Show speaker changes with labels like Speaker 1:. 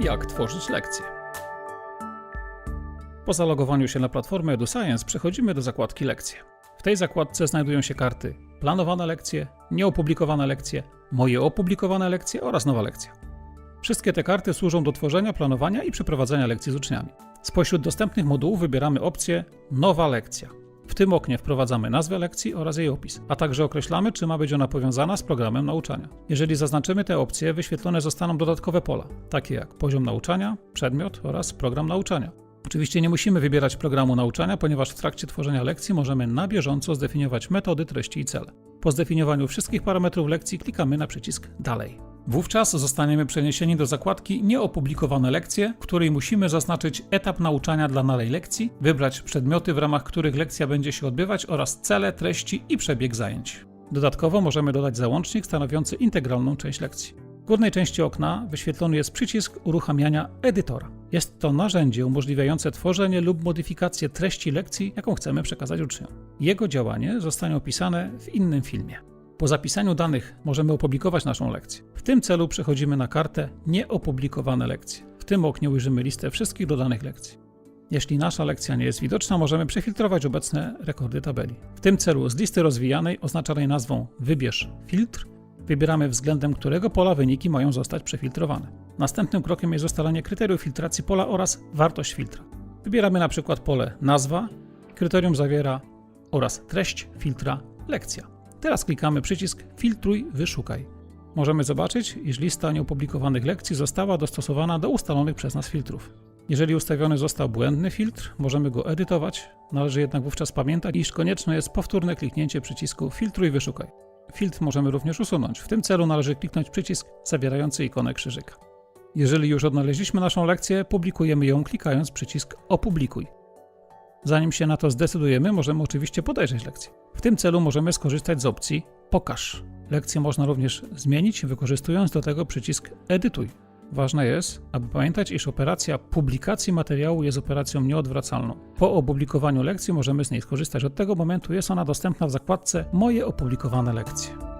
Speaker 1: Jak tworzyć lekcje. Po zalogowaniu się na platformę EduScience przechodzimy do zakładki Lekcje. W tej zakładce znajdują się karty Planowane lekcje, Nieopublikowane lekcje, Moje opublikowane lekcje oraz Nowa lekcja. Wszystkie te karty służą do tworzenia, planowania i przeprowadzania lekcji z uczniami. Spośród dostępnych modułów wybieramy opcję Nowa lekcja. Tym oknie wprowadzamy nazwę lekcji oraz jej opis, a także określamy, czy ma być ona powiązana z programem nauczania. Jeżeli zaznaczymy te opcje, wyświetlone zostaną dodatkowe pola, takie jak poziom nauczania, przedmiot oraz program nauczania. Oczywiście nie musimy wybierać programu nauczania, ponieważ w trakcie tworzenia lekcji możemy na bieżąco zdefiniować metody, treści i cele. Po zdefiniowaniu wszystkich parametrów lekcji klikamy na przycisk Dalej. Wówczas zostaniemy przeniesieni do zakładki Nieopublikowane lekcje, w której musimy zaznaczyć etap nauczania dla danej lekcji, wybrać przedmioty, w ramach których lekcja będzie się odbywać oraz cele, treści i przebieg zajęć. Dodatkowo możemy dodać załącznik stanowiący integralną część lekcji. W górnej części okna wyświetlony jest przycisk uruchamiania edytora. Jest to narzędzie umożliwiające tworzenie lub modyfikację treści lekcji, jaką chcemy przekazać uczniom. Jego działanie zostanie opisane w innym filmie. Po zapisaniu danych możemy opublikować naszą lekcję. W tym celu przechodzimy na kartę Nieopublikowane lekcje. W tym oknie ujrzymy listę wszystkich dodanych lekcji. Jeśli nasza lekcja nie jest widoczna, możemy przefiltrować obecne rekordy tabeli. W tym celu z listy rozwijanej oznaczonej nazwą Wybierz filtr wybieramy względem którego pola wyniki mają zostać przefiltrowane. Następnym krokiem jest ustalenie kryterium filtracji pola oraz wartość filtra. Wybieramy na przykład pole nazwa, kryterium zawiera oraz treść filtra lekcja. Teraz klikamy przycisk Filtruj, wyszukaj. Możemy zobaczyć, iż lista nieopublikowanych lekcji została dostosowana do ustalonych przez nas filtrów. Jeżeli ustawiony został błędny filtr, możemy go edytować, należy jednak wówczas pamiętać, iż konieczne jest powtórne kliknięcie przycisku Filtruj, wyszukaj. Filtr możemy również usunąć. W tym celu należy kliknąć przycisk zawierający ikonę krzyżyka. Jeżeli już odnaleźliśmy naszą lekcję, publikujemy ją klikając przycisk Opublikuj. Zanim się na to zdecydujemy, możemy oczywiście podejrzeć lekcję. W tym celu możemy skorzystać z opcji Pokaż. Lekcję można również zmienić, wykorzystując do tego przycisk Edytuj. Ważne jest, aby pamiętać, iż operacja publikacji materiału jest operacją nieodwracalną. Po opublikowaniu lekcji możemy z niej skorzystać. Od tego momentu jest ona dostępna w zakładce Moje opublikowane lekcje.